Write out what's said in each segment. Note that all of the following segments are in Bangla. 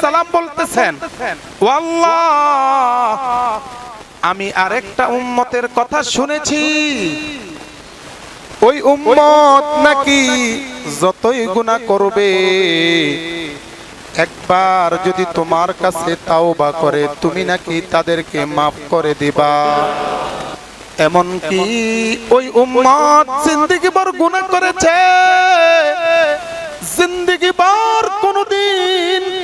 সালাম বলতেছেন আমি আরেকটা উম্মতের কথা শুনেছি। ওই উম্মত নাকি যতই গুনাহ করবে একবার যদি তোমার কাছে তাও বা করে তুমি নাকি তাদেরকে মাফ করে দিবা? এমনকি ওই উম্মত জিন্দিগি ভর গুনাহ করেছে। জিন্দিগি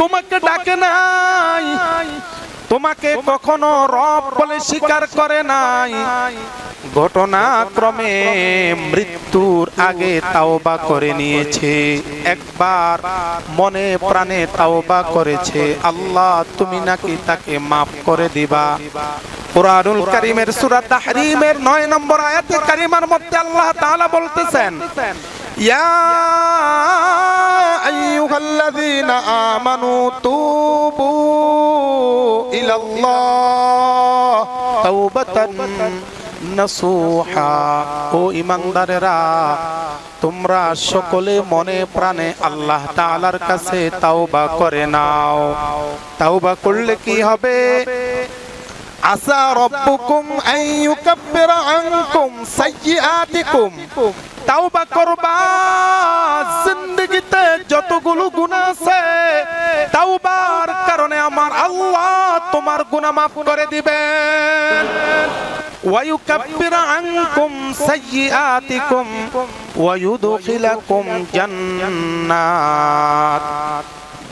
তোমাকে ডাকে নাই। তোমাকে কখনো রব বলে স্বীকার করে নাই। ঘটনাক্রমে মৃত্যুর আগে তাওবা করে নিয়েছে। একবার মনে প্রাণে তাওবা করেছে। আল্লাহ, তুমি নাকি তাকে মাফ করে দিবা? কোরআনুল কারীমের সূরা তাহরীমের 9 নম্বর আয়াতে কারিমার মধ্যে আল্লাহ তাআলা বলতেছেন, ইয়া আইয়ুহাল্লাযীনা আমানু তুবু ইলাল্লাহ তাওবাতান নাসুহা। ও তোমরা সকলে মনে প্রাণে আল্লাহ তাআলার কাছে তাওবা করে নাও। তাওবা করলে কি হবে? আসা রব্বুকুম আন ইউকাব্বিরা আনকুম সাইয়্যাতিকুম। তাওবা করবা। জিন্দেগিতে যতগুলো গুনাহ আছে তাওবার কারণে আমার আল্লাহ তোমার গুনাহ মাফ করে দিবেন ويكبر عنكم سيئاتكم ويدخلكم جنات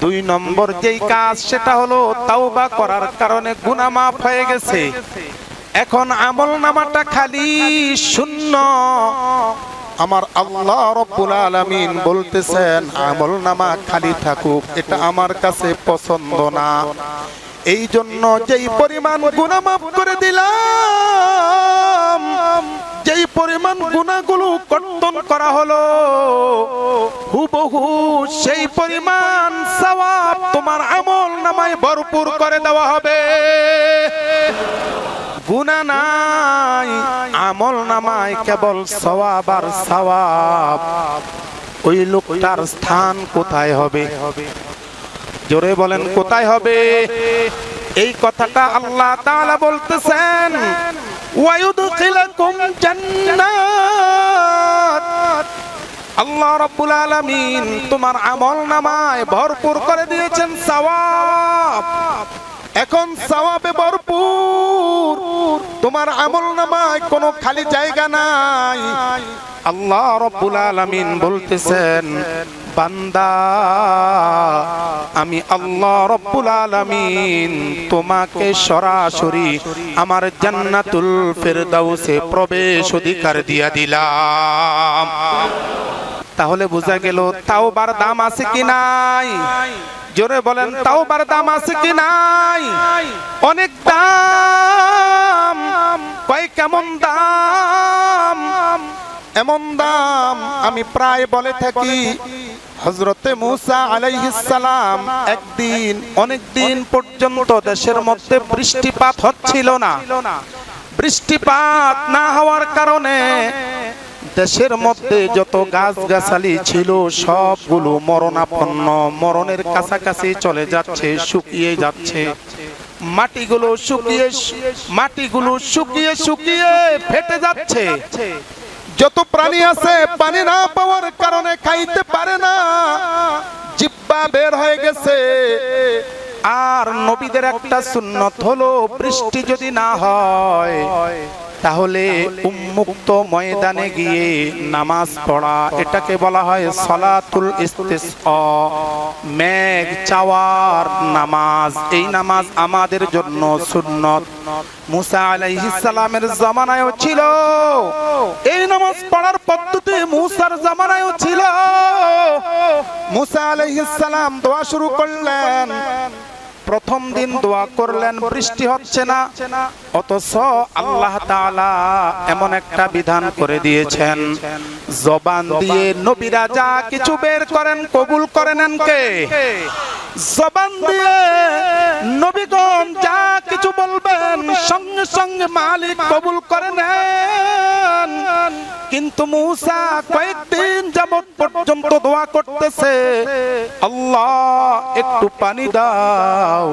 দুই নম্বর যেই কাজ সেটা হলো তাওবা করার কারণে গুনাহ মাফ হয়ে গেছে এখন আমল নামাটা খালি শূন্য আমার আল্লাহ রব্বুল আলামিন বলতেছেন, আমল নামা খালি থাকুক, এটা আমার কাছে পছন্দ না। এই জন্য যেই পরিমাণ মাফ করে দিলাম, যেই পরিমাণ গুণাগুলো কর্তন করা হলো, হুবহু সেই পরিমাণ সওয়াব তোমার আমল নামায় ভরপুর করে দেওয়া হবে। গুনাহ নাই, আমল নামায় কেবল সওয়াব আর সওয়াব। ওই লোকটার স্থান কোথায় হবে? জোরে বলেন, কোথায় হবে? এই কথাটা আল্লাহ তাআলা বলতেছেন, ওয়ায়ুদখিলাকুম জান্নাত। আল্লাহ রাব্বুল আলামিন তোমার আমল নামায় ভরপুর করে দিয়েছেন সওয়াব। এখন সওয়াবে ভরপুর। তোমার আমল নামায় কোনো খালি জায়গা নাই। আল্লাহ রব্বুল আলামিন বলতেছেন, বান্দা, আমি আল্লাহ রব্বুল আলামিন তোমাকে সরাসরি আমার জান্নাতুল ফেরদাউসে প্রবেশ অধিকার দিয়া দিলাম। তাহলে বোঝা গেল তাও বার দাম আছে কি নাই? জোরে বলেন তাও বার দাম আছে কি নাই? অনেক দাম কয় কেমন দাম? এমন দাম আমি প্রায় বলে থাকি। হজরতে মুসা আলাইহিস সালাম একদিন অনেক দিন পর্যন্ত দেশের মধ্যে বৃষ্টিপাত হচ্ছিল না। বৃষ্টিপাত না হওয়ার কারণে দেশের মধ্যে যত গাছ গাছালি ছিল, সবগুলো মরণাপন্ন। মরণের কাছাকাছি চলে যাচ্ছে, শুকিয়ে যাচ্ছে। মাটিগুলো শুকিয়ে মাটিগুলো শুকিয়ে শুকিয়ে ফেটে যাচ্ছে। যত প্রাণী আছে, পানি না পাওয়ার কারণে খাইতে পারে না। জিব্বা বের হয়ে গেছে। আর নবীদের একটা সুন্নত হলো, বৃষ্টি যদি না হয় তাহলে উন্মুক্ত ময়দানে গিয়ে নামাজ পড়া এটাকে বলা হয় সলাতুল ইস্তিসকা মেঘ চাওয়ার নামাজ। এই নামাজ। আমাদের জন্য সুন্নত। মুসা আলাইহিস সালামের জামানায়ও ছিল। এই নামাজ পড়ার পদ্ধতি মুসার জামানায়ও ছিল। মুসা আলাইহিস সালাম দোয়া শুরু করলেন। প্রথম দিন দোয়া করলেন বৃষ্টি হচ্ছে না। অথচ আল্লাহ তাআলা এমন একটা বিধান করে দিয়েছেন। জবান দিয়ে নবীরা যা কিছু বের করেন কবুল করে নেন কে? জবান দিয়ে নবীগণ যা কিছু বলবেন, সঙ্গে সঙ্গে মালিক কবুল করে নেন। কিন্তু মূসা কয়েকদিন যাবত পর্যন্ত দোয়া করতেছে, আল্লাহ একটু পানি দাও,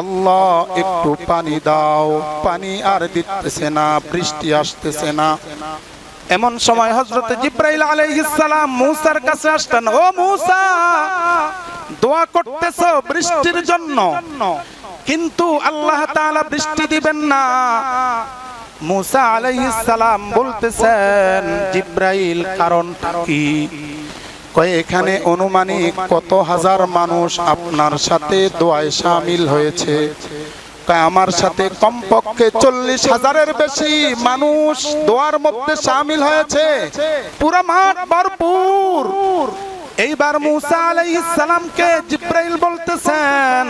আল্লাহ একটু পানি দাও, পানি আর দিতেছে না, বৃষ্টি আসতেছে না। এমন সময় হজরত জিব্রাইল আলাইহিস সালাম মূসার কাছে আসতেন ও মূসা, দোয়া করতেছ বৃষ্টির জন্য, কিন্তু আল্লাহ তাআলা বৃষ্টি দিবেন না। মুসা আলাইহিস সালাম বলতেছেন, জিব্রাইল কারণটা কি? কয়, এখানে অনুমানিক কত হাজার মানুষ আপনার সাথে দোয়ায় সামিল হয়েছে? আমার সাথে কমপক্ষে চল্লিশ হাজারের বেশি মানুষ দোয়ার মধ্যে সামিল হয়েছে। পুরা মাঠ ভরপুর। এইবার মুসা আলাইহিস সালামকে জিব্রাইল বলতেছেন,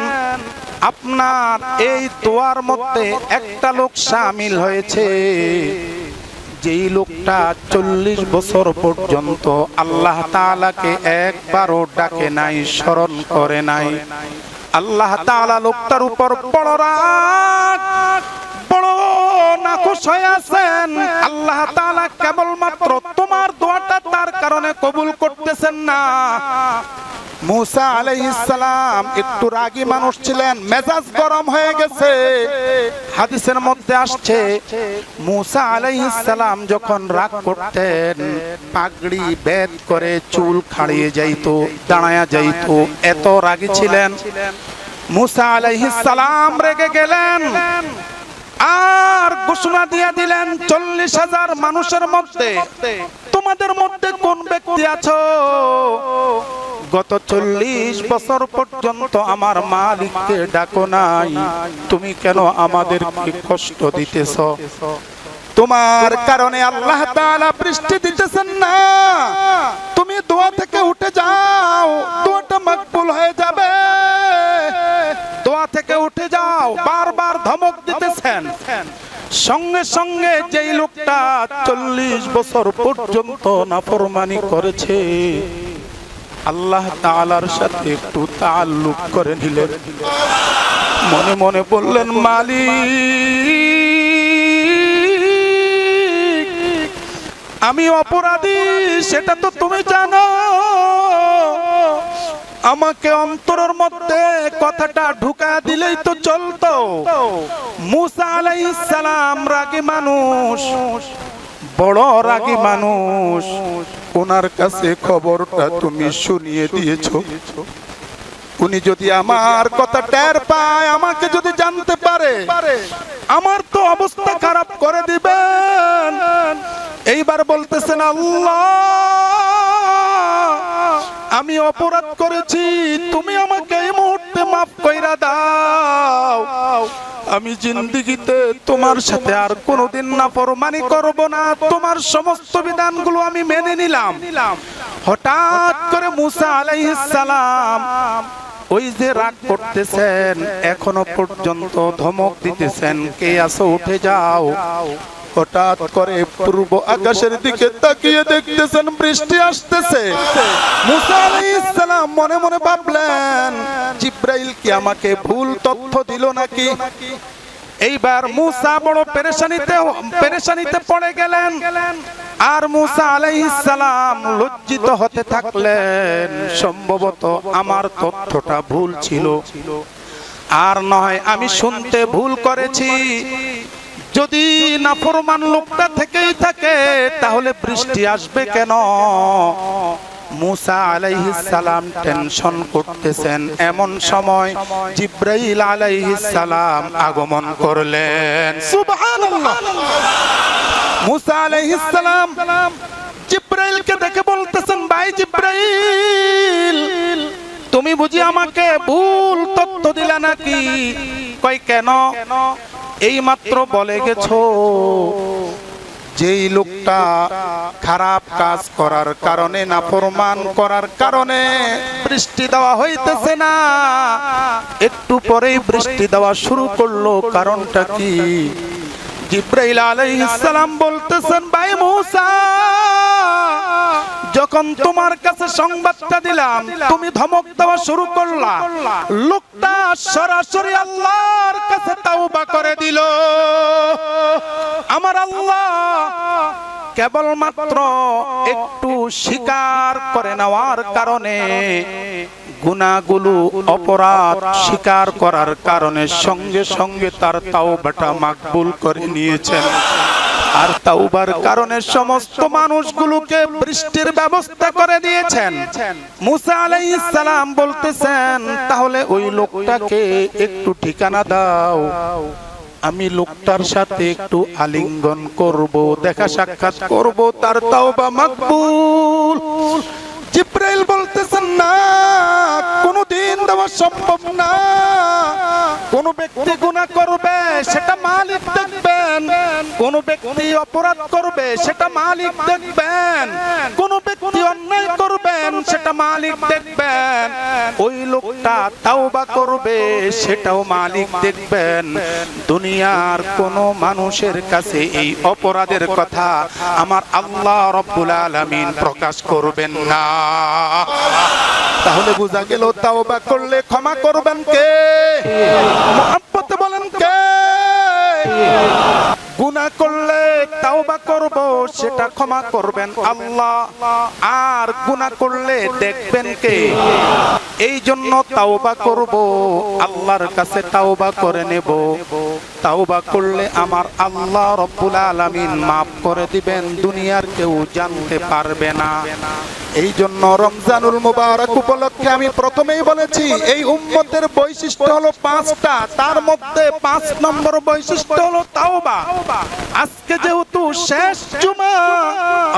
আপনার এই দোয়ার মধ্যে একটা লোক সামিল হয়েছে। যেই লোকটা চল্লিশ বছর পর্যন্ত আল্লাহ তাআলাকে একবারও ডাকে নাই, স্মরণ করে নাই। আল্লাহ তাআলা লোকটার উপর বড় রাগ, বড় আল্লাহ কেবলমাত্র তোমার দোয়াটা তার কারণে কবুল করতেছেন না। মুসা আলাইহিস সালাম একটু রাগী মানুষ ছিলেন, মেজাজ গরম হয়ে গেছে। হাদিসের মধ্যে আসছে, মুসা আলাইহিস সালাম যখন রাগ করতেন, পাগড়ি বেদ করে চুল খাড়িয়ে যাইতো, দাঁড়ায়া যাইতো, এত রাগী ছিলেন। মুসা আলাইহিস সালাম রেগে গেলেন। ঘোষণা দিয়ে দিলেন, চল্লিশ হাজার মানুষের মধ্যে তোমাদের মধ্যে কোন ব্যক্তি আছো? গত চল্লিশ বছর পর্যন্ত আমার মালিককে ডাকো নাই। তুমি কেন আমাদেরকে কষ্ট দিতেছ? তোমার কারণে আল্লাহ বৃষ্টি দিতেছেন না। তুমি দোয়া থেকে উঠে যাও। সঙ্গে সঙ্গে যেই লোকটা চল্লিশ বছর পর্যন্ত নাফরমানি করেছে, আল্লাহ তালার সাথে একটু তাল্লুক করে নিলেন। মনে মনে বললেন, মালিক, আমি অপরাধী, সেটা তো তুমি জানো। আমাকে অন্তরের মধ্যে কথাটা ঢুকা দিলেই তো চলতো। মুসা আলাইহিস সালাম রাগী মানুষ, বড় রাগী মানুষ। ওনার কাছে খবরটা তুমি শুনিয়ে দিয়েছ। উনি যদি আমার কথা টের পায়, আমাকে যদি জানতে পারে, আমার তো অবস্থা খারাপ করে দিবেন। এইবার বলতেছেন, আল্লাহ আমি অপরাধ করেছি, তুমি আমাকে এই মুহূর্তে মাফ কইরা দাও। আমি জিন্দিগিতে তোমার সাথে আর কোনোদিন না পরমানি করব না। তোমার সমস্ত বিধানগুলো আমি মেনে নিলাম। হঠাৎ করে মুসা আলাইহিস সালাম ওই যে রাগ করতেছেন, এখনও পর্যন্ত ধমক দিতেছেন, কে আসো উঠে যাও। হঠাৎ করে পূর্ব আকাশের দিকে তাকিয়ে দেখতেছেন, বৃষ্টি আসতেছে। মুসা আলাইহিস সালাম মনে মনে ভাবলেন, জিব্রাইল কি আমাকে ভুল তথ্য দিল নাকি? এইবার মুসা বড় পেরেশানিতে পেরেশানিতে পড়ে গেলেন। আর মুসা আলাইহিস সালাম লজ্জিত হতে থাকলেন, সম্ভবত আমার তথ্যটা ভুল ছিল। আর নয়, আমি শুনতে ভুল করেছি। যদি নাফরমান লোকটা থেকেই থাকে তাহলে বৃষ্টি আসবে কেন? মুসা আলাইহিস সালাম টেনশন করতেছেন। এমন সময় জিব্রাইল সালাম আগমন করলেন। সুবহানাল্লাহ। মুসা আলাইহিস সালাম জিব্রাইলকে দেখে বলতেছেন ভাই জিব্রাইল তুমি বুঝি আমাকে ভুল তথ্য দিলে নাকি? কই কেন? এই মাত্র বলে গেছো যেই লোকটা খারাপ কাজ করার কারণে না প্রমাণ করার কারণে বৃষ্টি দেওয়া হইতেছে না। একটু পরেই বৃষ্টি দেওয়া শুরু করল, কারণটা কি? জিব্রাইল আলাইহিস সালাম বলতেছেন, ভাই মুসা যখন তোমার কাছে সংবাদটা দিলাম, তুমি ধমক দেওয়া শুরু করলা। লোকটা সরাসরি আল্লাহর কাছে তাওবা করে দিল। আমার আল্লাহ কেবলমাত্র একটু স্বীকার করে নেওয়ার কারণে গুনাহগুলো অপরাধ স্বীকার করার কারণে সঙ্গে সঙ্গে তার তাও তাওবাটা মাকবুল করে নিয়েছেন। আর তাওবার কারণে সমস্ত মানুষগুলোকে বৃষ্টির ব্যবস্থা করে দিয়েছেন। মুসা আলাইহিস সালাম বলতেছেন, তাহলে ওই লোকটাকে একটু ঠিকানা দাও। আমি লোকটার সাথে একটু আলিঙ্গন করব, দেখা সাক্ষাৎ করব, তার তাওবা মাকবুল। জিব্রাইল বলতেছেন, না কোনো দিন দেওয়া সম্ভব না। কোন ব্যক্তি গুনাহ করবে, সেটা মালিক ব্যক্তি অপরাধ করবে, সেটা মালিক দেখবেন। কোন ব্যক্তি অন্যায় করবেন, সেটা মালিক দেখবেন। ওই লোকটা তাওবা করবে, সেটাও মালিক দেখবেন। দুনিয়ার কোন মানুষের কাছে এই অপরাধের কথা আমার আল্লাহ রব্বুল আলামিন প্রকাশ করবেন না। তাহলে বোঝা গেল তাওবা করলে ক্ষমা করবেন কে? মোহাম্মতে বলেন কে? গুনাহ করলে তাওবা করব, সেটা ক্ষমা করবেন আল্লাহ। আর গুনাহ করলে দেখবেন কে? এই জন্য তাওবা করব, আল্লাহর কাছে তাওবা করে নেব। তাওবা করলে আমার আল্লাহ রব্বুল আলামিন মাফ করে দিবেন, দুনিয়ার কেউ জানতে পারবে না। এই জন্য রমজানুল মুবারক উপলক্ষে আমি প্রথমেই বলেছি, এই উম্মতের বৈশিষ্ট্য হলো পাঁচটা। তার মধ্যে পাঁচ নম্বর বৈশিষ্ট্য হলো তাওবা। আজকে যেহেতু শেষ জুমা।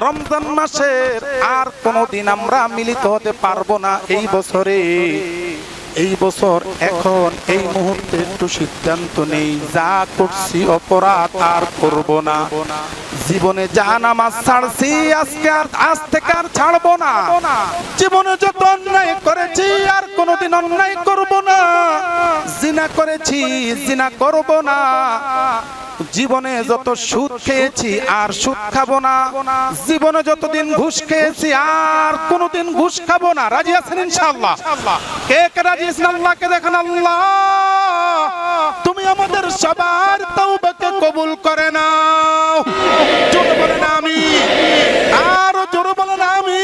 রমজান মাসের আর কোনোদিন আমরা মিলিত হতে পারব না এই বছরে। এই বছর এখন এই মুহূর্তে একটু সিদ্ধান্ত নেই, যা করছি অপরাধ আর করব না। জীবনে যা নামাজ ছাড়ছি, আজকে আর আজ থেকে আর ছাড়বো না। জীবনে যত অন্যায় করেছি, আর কোনোদিন অন্যায় করব না। জিনা করেছি, জিনা করব না। জীবনে যত সুদ খেয়েছি আর সুদ খাব না। জীবনে যতদিন ঘুষ খেয়েছি আর কোনোদিন ঘুষ খাব না। রাজি আছেন ইনশাআল্লাহ? কে কে রাজি আল্লাহকে দেখেন আল্লাহ। তুমি আমাদের সবার তওবাকে কবুল করে নাও। জোরে বলেন আমি আরও জোরে বলেন আমি